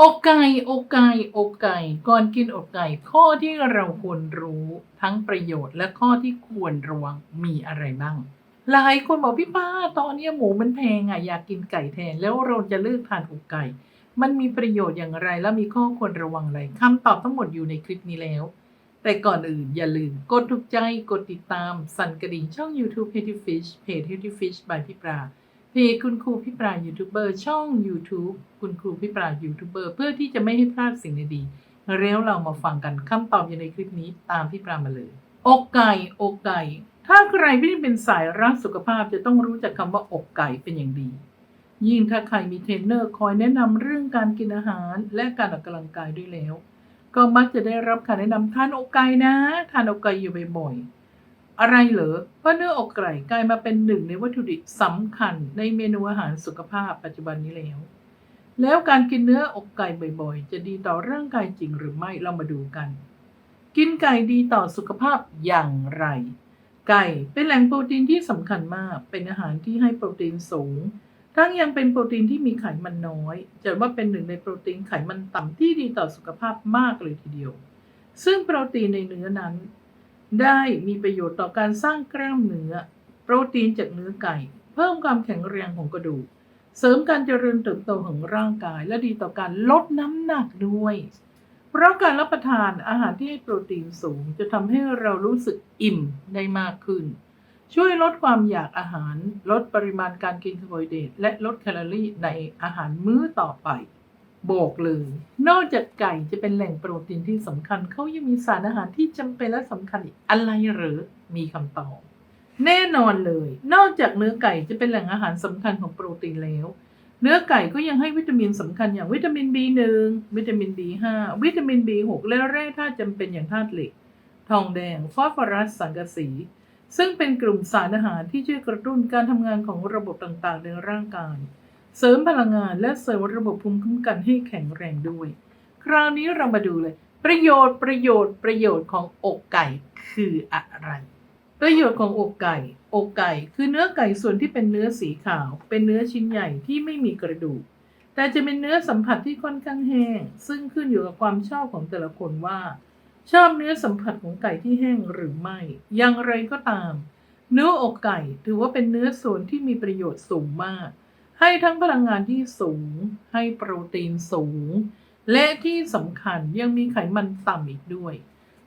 อกไก่อกไก่อกไก่ ก่อนกินอกไก่ ข้อที่เราควรรู้ทั้งประโยชน์และข้อที่ควรระวังมีอะไรบ้าง หลายคนบอกพี่ป้าตอนนี้หมูมันแพงอะอยากกินไก่แทนแล้วเราจะเลือกทานอกไก่ มันมีประโยชน์อย่างไรและมีข้อควรระวังอะไรคำตอบทั้งหมดอยู่ในคลิปนี้แล้ว แต่ก่อนอื่นอย่าลืมกดถูกใจกดติดตาม สั่นกระดิ่งช่อง YouTube Healthy Fish เพจ Healthy Fish by พี่ปรา เพจคุณครูพี่ปรายูทูบเบอร์ช่อง YouTube คุณครูพี่ปรายูทูบเบอร์เพื่อที่จะไม่ให้พลาดสิ่งดีๆแล้วเรามาฟังกันคำตอบอยู่ในคลิปนี้ตามพี่ปรามาเลย อกไก่อกไก่ ถ้าใครไม่ได้เป็นสายรักสุขภาพจะต้องรู้จักคำว่าอกไก่เป็นอย่างดี ยิ่งถ้าใครมีเทรนเนอร์คอยแนะนำเรื่องการกินอาหารและการออกกำลังกายด้วยแล้ว ก็มักจะได้รับคำแนะนำทานอกไก่นะ ทานอกไก่อยู่บ่อยๆ อะไรเหรอเพราะเนื้ออกไก่กลายมาเป็นหนึ่งในวัตถุดิบสำคัญในเมนูอาหารสุขภาพปัจจุบันนี้แล้ว แล้วการกินเนื้ออกไก่บ่อยๆ จะดีต่อร่างกายจริงหรือไม่เรามาดูกัน กินไก่ดีต่อสุขภาพอย่างไร ไก่เป็นแหล่งโปรตีนที่สำคัญมากเป็นอาหารที่ให้โปรตีนสูง ทั้งยังเป็นโปรตีนที่มีไขมันน้อยจัดว่าเป็นหนึ่งในโปรตีนไขมันต่ำที่ดีต่อสุขภาพมากเลยทีเดียวซึ่งโปรตีนในเนื้อนั้น ได้มีประโยชน์ต่อการสร้างกล้ามเนื้อ โปรตีนจากเนื้อไก่ เพิ่มความแข็งแรงของกระดูก เสริมการเจริญเติบโตของร่างกาย และดีต่อการลดน้ำหนักด้วย เพราะการรับประทานอาหารที่ให้โปรตีนสูง จะทำให้เรารู้สึกอิ่มได้มากขึ้น ช่วยลดความอยากอาหาร ลดปริมาณการกินคาร์โบไฮเดรตและลดแคลอรี่ในอาหารมื้อต่อไป บอกเลย นอกจากไก่จะเป็นแหล่งโปรตีนที่สำคัญเขายังมีสารอาหารที่จำเป็นและสำคัญอีกอะไรหรือมีคำตอบแน่นอนเลย นอกจากเนื้อไก่จะเป็นแหล่งอาหารสำคัญของโปรตีนแล้ว เนื้อไก่ก็ยังให้วิตามินสำคัญอย่างวิตามิน B1 วิตามิน B5 วิตามิน B6 และแร่ธาตุจำเป็นอย่างธาตุเหล็ก ทองแดง ฟอสฟอรัส สังกะสี ซึ่งเป็นกลุ่มสารอาหารที่ช่วยกระตุ้นการทำงานของระบบต่างๆในร่างกาย เสริมพลังงานและเสริมระบบภูมิคุ้มกันให้แข็งแรงด้วย คราวนี้เรามาดูเลย ประโยชน์ประโยชน์ประโยชน์ของอกไก่คืออะไร ประโยชน์ของอกไก่ อกไก่คือเนื้อไก่ส่วนที่เป็นเนื้อสีขาว เป็นเนื้อชิ้นใหญ่ที่ไม่มีกระดูก แต่จะเป็นเนื้อสัมผัสที่ค่อนข้างแห้ง ซึ่งขึ้นอยู่กับความชอบของแต่ละคนว่า ชอบเนื้อสัมผัสของไก่ที่แห้งหรือไม่ อย่างไรก็ตาม เนื้ออกไก่ถือว่าเป็นเนื้อส่วนที่มีประโยชน์สูงมาก ให้ทั้งพลังงานที่สูง ให้โปรตีนสูง และที่สำคัญยังมีไขมันต่ำอีกด้วย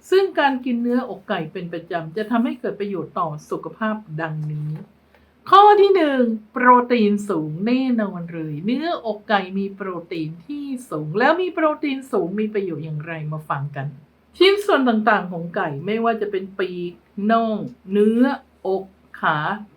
ซึ่งการกินเนื้ออกไก่เป็นประจำจะทำให้เกิดประโยชน์ต่อสุขภาพดังนี้ ข้อที่หนึ่งโปรตีนสูงแน่นอนเลย เนื้ออกไก่มีโปรตีนที่สูง แล้วมีโปรตีนสูงมีประโยชน์อย่างไรมาฟังกัน ชิ้นส่วนต่างๆของไก่ไม่ว่าจะเป็นปีกน่อง เนื้ออก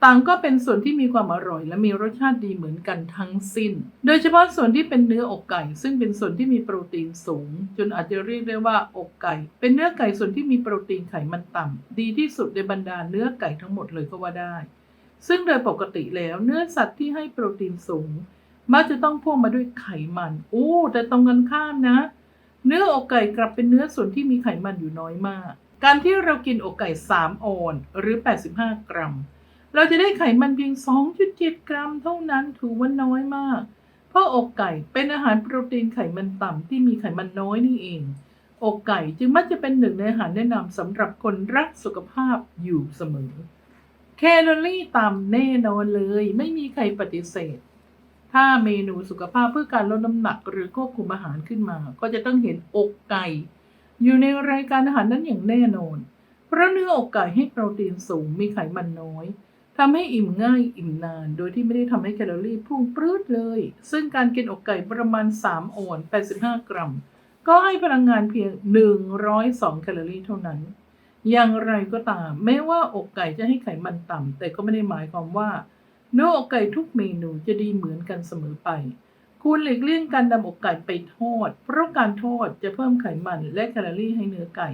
ต่างก็เป็นส่วนที่มีความอร่อย และมีรสชาติดีเหมือนกันทั้งสิ้น โดยเฉพาะส่วนที่เป็นเนื้ออกไก่ ซึ่งเป็นส่วนที่มีโปรตีนสูง จนอาจจะเรียกได้ว่าอกไก่ เป็นเนื้อไก่ส่วนที่มีโปรตีนไขมันต่ำดีที่สุดในบรรดาเนื้อไก่ทั้งหมดเลยก็ว่าได้ ซึ่งโดยปกติแล้วเนื้อสัตว์ที่ให้โปรตีนสูง มักจะต้องพ่วงมาด้วยไขมันโอ้แต่ตรงกันข้ามนะ เนื้ออกไก่กลับเป็นเนื้อส่วนที่มีไขมันอยู่น้อยมากการที่เรากินอกไก่ 3 ออน หรือ 85 กรัม เราจะได้ไขมันเพียง 2.7 กรัมเท่านั้นถือว่าน้อยมากเพราะอกไก่เป็นอาหารโปรตีนไขมันต่ำที่มีไขมันน้อยนี่เอง อกไก่จึงมักจะเป็นหนึ่งในอาหารแนะนำสำหรับคนรักสุขภาพอยู่เสมอ แคลอรี่ต่ำแน่นอนเลย ไม่มีใครปฏิเสธ ถ้าเมนูสุขภาพเพื่อการลดน้ำหนักหรือควบคุมอาหารขึ้นมา ก็จะต้องเห็นอกไก่ อยู่ในรายการอาหารนั้นอย่างแน่นอน เพราะเนื้ออกไก่ให้โปรตีนสูงมีไขมันน้อย ทำให้อิ่มง่ายอิ่มนาน โดยที่ไม่ได้ทำให้แคลอรี่พุ่งปรื้ดเลย ซึ่งการกินอกไก่ประมาณ3ออน85 กรัม ก็ให้พลังงานเพียง 102 แคลอรี่เท่านั้น อย่างไรก็ตาม แม้ว่าอกไก่จะให้ไขมันต่ำ แต่ก็ไม่ได้หมายความว่า เนื้ออกไก่ทุกเมนูจะดีเหมือนกันเสมอไป คุณหลีกเลี่ยงการนำอกไก่ไปทอด เพราะการทอดจะเพิ่มไขมันและแคลอรี่ให้เนื้อไก่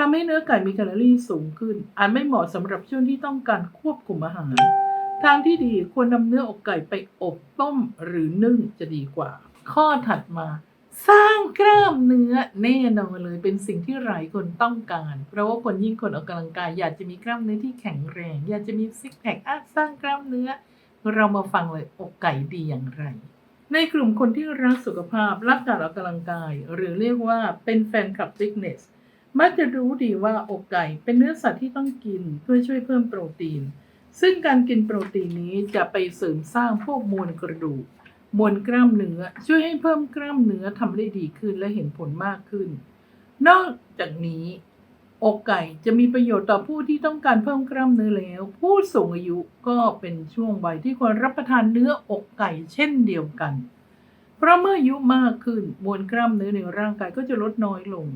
ทำให้เนื้อไก่มีแคลอรี่สูงขึ้น อาจไม่เหมาะสำหรับช่วงที่ต้องการควบคุมอาหาร ทางที่ดีควรนำเนื้ออกไก่ไปอบต้มหรือนึ่งจะดีกว่า ข้อถัดมา สร้างกล้ามเนื้อแน่นอนเลยเป็นสิ่งที่หลายคนต้องการ เพราะว่าคนยิ่งคนออกกำลังกายอยากจะมีกล้ามเนื้อที่แข็งแรง อยากจะมีซิกแพคอะสร้างกล้ามเนื้อ เรามาฟังเลยอกไก่ดีอย่างไรในกลุ่มคนที่รักสุขภาพ รักการออกกำลังกาย หรือเรียกว่าเป็นแฟนคลับฟิตเนส มักจะรู้ดีว่าอกไก่เป็นเนื้อสัตว์ที่ต้องกินเพื่อช่วยเพิ่มโปรตีน ซึ่งการกินโปรตีนนี้จะไปเสริมสร้างพวกมวลกระดูก มวลกล้ามเนื้อช่วยให้เพิ่มกล้ามเนื้อทำได้ดีขึ้นและเห็นผลมากขึ้น นอกจากนี้ อกไก่จะมีประโยชน์ต่อผู้ที่ต้องการเพิ่มกล้ามเนื้อแล้ว ผู้สูงอายุก็เป็นช่วงวัยที่ควรรับประทานเนื้ออกไก่เช่นเดียวกัน เพราะเมื่ออายุมากขึ้นมวลกล้ามเนื้อในร่างกายก็จะลดน้อยลง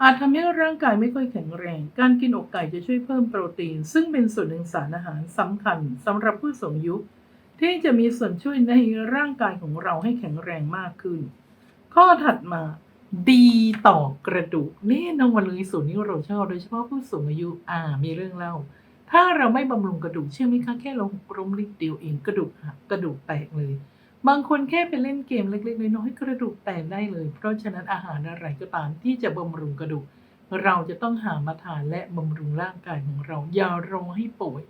อาจทำให้ร่างกายไม่ค่อยแข็งแรง การกินอกไก่จะช่วยเพิ่มโปรตีน ซึ่งเป็นส่วนหนึ่งสารอาหารสำคัญสำหรับผู้สูงอายุที่จะมีส่วนช่วยในร่างกายของเราให้แข็งแรงมากขึ้น ข้อถัดมา ดีต่อกระดูกแน่นอนเลยส่วนนี้เราชอบโดยเฉพาะผู้สูงอายุอ่า มีเรื่องเล่า ถ้าเราไม่บำรุงกระดูกเชื่อไหมคะแค่เราหกล้มนิดเดียวเองกระดูกหักกระดูกแตกเลย บางคนแค่ไปเล่นเกมเล็ก ๆ น้อยๆกระดูกแตกได้เลย เพราะฉะนั้นอาหารอะไรก็ตามที่จะบำรุงกระดูก เราจะต้องหามาทานและบำรุงร่างกายของเรา อย่ารอให้ป่วย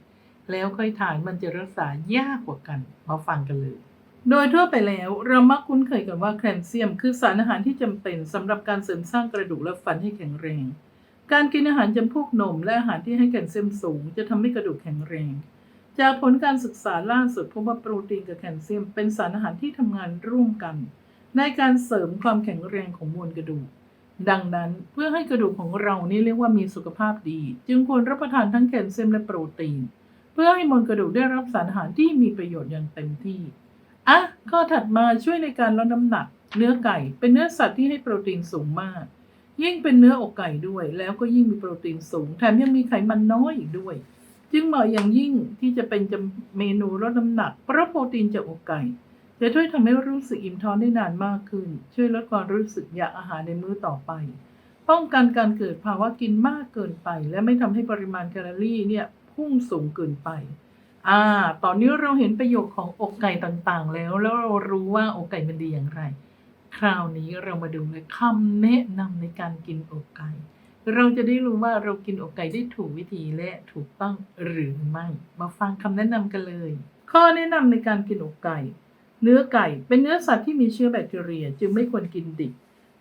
แล้วค่อยทานมันจะรักษายากกว่ากัน มาฟังกันเลย โดยทั่วไปแล้วเรามักคุ้นเคยกันว่าแคลเซียม คือสารอาหารที่จำเป็นสำหรับการเสริมสร้างกระดูกและฟันให้แข็งแรง การกินอาหารจำพวกนมและอาหารที่ให้แคลเซียมสูง จะทำให้กระดูกแข็งแรง จากผลการศึกษาล่าสุดพบว่าโปรตีนกับแคลเซียม เป็นสารอาหารที่ทำงานร่วมกัน ในการเสริมความแข็งแรงของมวลกระดูก ดังนั้นเพื่อให้กระดูกของเรานี่เรียกว่ามีสุขภาพดี จึงควรรับประทานทั้งแคลเซียมและโปรตีน เพื่อให้มวลกระดูกได้รับสารอาหารที่มีประโยชน์อย่างเต็มที่อะข้อถัดมาช่วยในการลดน้ำหนัก เนื้อไก่ เป็นเนื้อสัตว์ที่ให้โปรตีนสูงมาก ยิ่งเป็นเนื้ออกไก่ด้วย แล้วก็ยิ่งมีโปรตีนสูง แถมยังมีไขมันน้อยอีกด้วย จึงเหมาะอย่างยิ่งที่จะเป็นจำเมนูลดน้ำหนัก เพราะโปรตีนจากอกไก่ จะช่วยทำให้รู้สึกอิ่มท้องได้นานมากขึ้น ช่วยลดความรู้สึกอยากอาหารในมื้อต่อไป ป้องกันการเกิดภาวะกินมากเกินไป และไม่ทำให้ปริมาณแคลอรี่เนี่ยพุ่งสูงเกินไปอ่า ตอนนี้เราเห็นประโยชน์ของอกไก่ต่างๆ แล้ว แล้วเรารู้ว่าอกไก่มันดีอย่างไร คราวนี้เรามาดูเลยคำแนะนำในการกินอกไก่ เราจะได้รู้ว่าเรากินอกไก่ได้ถูกวิธีและถูกต้องหรือไม่ มาฟังคำแนะนำกันเลย ข้อแนะนำในการกินอกไก่ เนื้อไก่เป็นเนื้อสัตว์ที่มีเชื้อแบคทีเรียจึงไม่ควรกินดิบ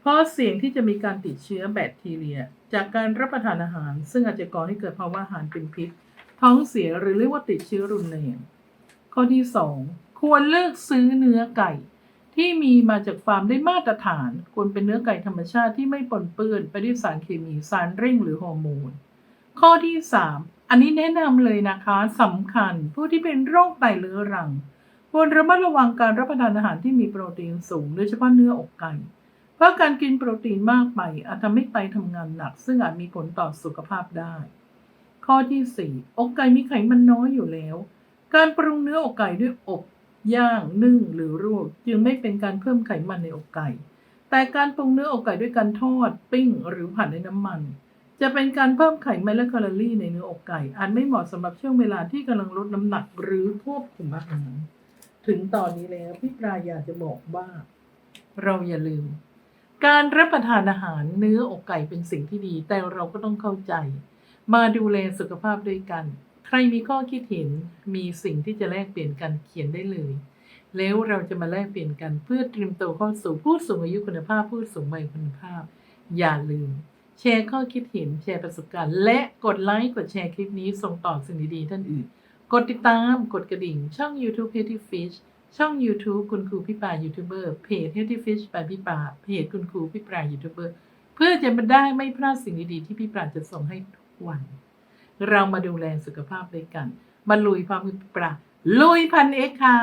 เพราะเสี่ยงที่จะมีการติดเชื้อแบคทีเรีย จากการรับประทานอาหาร ซึ่งอาจจะก่อให้เกิดภาวะอาหารเป็นพิษ ท้องเสียหรือเรียกว่าติดเชื้อรุนแรงข้อที่ 2 ควรเลือกซื้อเนื้อไก่ ที่มีมาจากฟาร์มได้มาตรฐาน ควรเป็นเนื้อไก่ธรรมชาติที่ไม่ปนเปื้อนไปด้วยสารเคมีสารเร่งหรือฮอร์โมน ข้อที่ 3 อันนี้แนะนำเลยนะคะสำคัญผู้ที่เป็นโรคไตเรื้อรัง ควรระมัดระวังการรับประทานอาหารที่มีโปรตีนสูงโดยเฉพาะเนื้ออกไก่ เพราะการกินโปรตีนมากไปอาจทำให้ไตทำงานหนัก ซึ่งอาจมีผลต่อสุขภาพได้ ข้อที่ 4 อกไก่มีไขมันน้อยอยู่แล้ว การปรุงเนื้ออกไก่ด้วยอบ ย่างนึ่งหรือลวกจึงไม่เป็นการเพิ่มไขมันในอกไก่ แต่การปรุงเนื้ออกไก่ด้วยการทอด ปิ้ง หรือผัดในน้ำมัน จะเป็นการเพิ่มไขมันและแคลอรี่ในเนื้ออกไก่อาจไม่เหมาะสำหรับช่วงเวลาที่กำลังลดน้ำหนักหรือควบคุมอาหารถึงตอนนี้แล้วพี่ปลาอยากจะบอกว่า เราอย่าลืม การรับประทานอาหารเนื้ออกไก่เป็นสิ่งที่ดี แต่เราก็ต้องเข้าใจ มาดูแลสุขภาพด้วยกัน รมีข้อคิดเห็นมีสิ่งที่จะแลกเปลี่ยนกันเขียนได้เลย แล้วเราจะมาแลกเปลี่ยนกันเพื่อเตรียมตัวเข้าสู่ผู้สูงอายุคุณภาพผู้สูงวัยคุณภาพ อย่าลืม แชร์ข้อคิดเห็นแชร์ประสบการณ์ และกดไลค์กดแชร์คลิปนี้ส่งต่อสิ่งดีๆท่านอื่น กดติดตามกดกระดิ่ง ช่อง YouTube Healthy Fish ช่อง YouTube คุณครูพี่ปายูทูบเบอร์เพจ Healthy Fish by พี่ปาเพจคุณครูพี่ปายูทูบเบอร์เพื่อจะมาได้ไม่พลาดสิ่งดีๆที่พี่ปราจะส่งให้ทุกวัน เรามาดูแลสุขภาพด้วยกัน มาลุยพร้อมกับพี่ปราลุยพันเอ็กค่ะ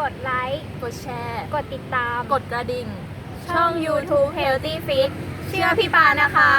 กดไลค์ กดแชร์ กดติดตาม กดกระดิ่ง ช่อง YouTube Healthy Fit เชื่อพี่ปานะคะ